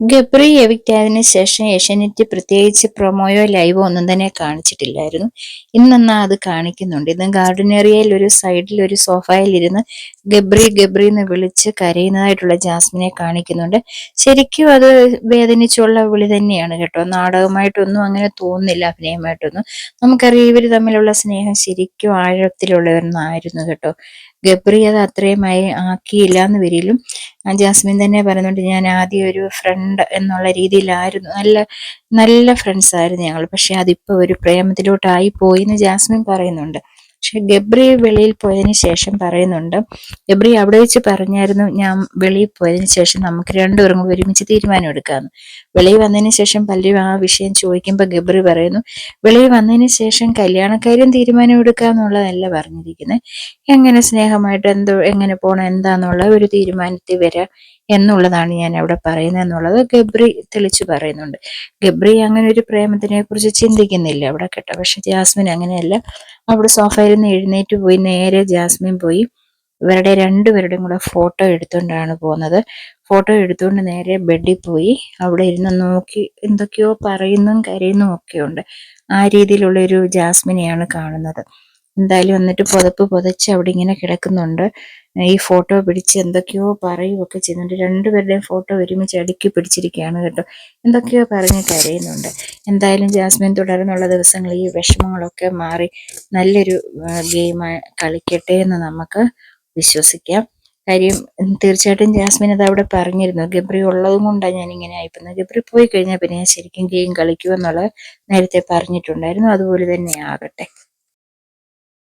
ഗബ്രി എവിക്റ്റായതിനു ശേഷം ഏഷ്യാനെറ്റ് പ്രത്യേകിച്ച് പ്രൊമോയോ ലൈവോ ഒന്നും തന്നെ കാണിച്ചിട്ടില്ലായിരുന്നു. ഇന്നെന്നാ അത് കാണിക്കുന്നുണ്ട്. ഇന്ന് ഗാർഡനേറിയയിൽ ഒരു സൈഡിൽ ഒരു സോഫയിൽ ഇരുന്ന് ഗബ്രി ഗബ്രി എന്ന് വിളിച്ച് കരയുന്നതായിട്ടുള്ള ജാസ്മിനെ കാണിക്കുന്നുണ്ട്. ശരിക്കും അത് വേദനിച്ചുള്ള വിളി തന്നെയാണ് കേട്ടോ. നാടകമായിട്ടൊന്നും അങ്ങനെ തോന്നുന്നില്ല അഭിനയമായിട്ടൊന്നും. നമുക്കറിയാം ഇവർ തമ്മിലുള്ള സ്നേഹം ശരിക്കും ആഴത്തിലുള്ളവരെന്നായിരുന്നു കേട്ടോ. ഗബ്രി അത് അത്രയും ആക്കിയില്ല എന്ന് വരിലും ജാസ്മിൻ തന്നെ പറയുന്നുണ്ട് ഞാൻ ആദ്യം ഒരു ഫ്രണ്ട് എന്നുള്ള രീതിയിലായിരുന്നു. നല്ല നല്ല ഫ്രണ്ട്സ് ആയിരുന്നു ഞങ്ങൾ. പക്ഷെ അതിപ്പോൾ ഒരു പ്രേമത്തിലോട്ടായി പോയി എന്ന് ജാസ്മിൻ പറയുന്നുണ്ട്. പക്ഷെ ഗബ്രി വെളിയിൽ പോയതിന് ശേഷം പറയുന്നുണ്ട് ഗബ്രി അവിടെ വെച്ച് പറഞ്ഞായിരുന്നു ഞാൻ വെളിയിൽ പോയതിന് ശേഷം നമുക്ക് രണ്ടുപേരും കൂടി ഒരുമിച്ച് തീരുമാനം എടുക്കാമെന്ന് വെളിയിൽ വന്നതിന് ശേഷം പലരും ആ വിഷയം ചോദിക്കുമ്പോൾ ഗബ്രി പറയുന്നു വെളിയിൽ വന്നതിന് ശേഷം കല്യാണക്കാര്യം തീരുമാനം എടുക്കാന്നുള്ളതല്ല പറഞ്ഞിരിക്കുന്നത് എങ്ങനെ സ്നേഹമായിട്ട് എന്തോ എങ്ങനെ പോകണം എന്താന്നുള്ള ഒരു തീരുമാനത്തിൽ വരാം എന്നുള്ളതാണ് ഞാൻ അവിടെ പറയുന്നത് എന്നുള്ളത് ഗബ്രി തെളിച്ചു പറയുന്നുണ്ട്. ഗബ്രി അങ്ങനെ ഒരു പ്രേമത്തിനെ കുറിച്ച് ചിന്തിക്കുന്നില്ല അവിടെ കേട്ടോ. പക്ഷെ ജാസ്മിൻ അങ്ങനെയല്ല. അവിടെ സോഫയിൽ നിന്ന് എഴുന്നേറ്റ് പോയി. നേരെ ജാസ്മിൻ പോയി. ഇവരുടെ രണ്ടുപേരുടെയും കൂടെ ഫോട്ടോ എടുത്തുകൊണ്ടാണ് പോകുന്നത്. ഫോട്ടോ എടുത്തുകൊണ്ട് നേരെ ബെഡിൽ പോയി. അവിടെ ഇരുന്ന് നോക്കി എന്തൊക്കെയോ പറയുന്നതും കരയുന്നതും ഒക്കെ ഉണ്ട്. ആ രീതിയിലുള്ള ഒരു ജാസ്മിനെയാണ് കാണുന്നത്. എന്തായാലും വന്നിട്ട് പുതപ്പ് പുതച്ച് അവിടെ ഇങ്ങനെ കിടക്കുന്നുണ്ട്. ഈ ഫോട്ടോ പിടിച്ച് എന്തൊക്കെയോ പറയുകയൊക്കെ ചെയ്യുന്നുണ്ട്. രണ്ടുപേരുടെയും ഫോട്ടോ ഒരുമിച്ച് അടുക്കി പിടിച്ചിരിക്കുകയാണ് കേട്ടോ. എന്തൊക്കെയോ പറഞ്ഞ് കരയുന്നുണ്ട്. എന്തായാലും ജാസ്മിൻ തുടർന്നുള്ള ദിവസങ്ങളിൽ ഈ വിഷമങ്ങളൊക്കെ മാറി നല്ലൊരു ഗെയിം കളിക്കട്ടെ എന്ന് നമുക്ക് വിശ്വസിക്കാം. കാര്യം തീർച്ചയായിട്ടും ജാസ്മിൻ അത് അവിടെ പറഞ്ഞിരുന്നു. ഗബ്രി ഉള്ളതും കൊണ്ടാണ് ഞാൻ ഇങ്ങനെ ആയിപ്പോന്നത് ഗബ്രി പോയി കഴിഞ്ഞാൽ പിന്നെ ഞാൻ ശരിക്കും ഗെയിം കളിക്കുമെന്നുള്ളത് നേരത്തെ പറഞ്ഞിട്ടുണ്ടായിരുന്നു. അതുപോലെ തന്നെ ആകട്ടെ.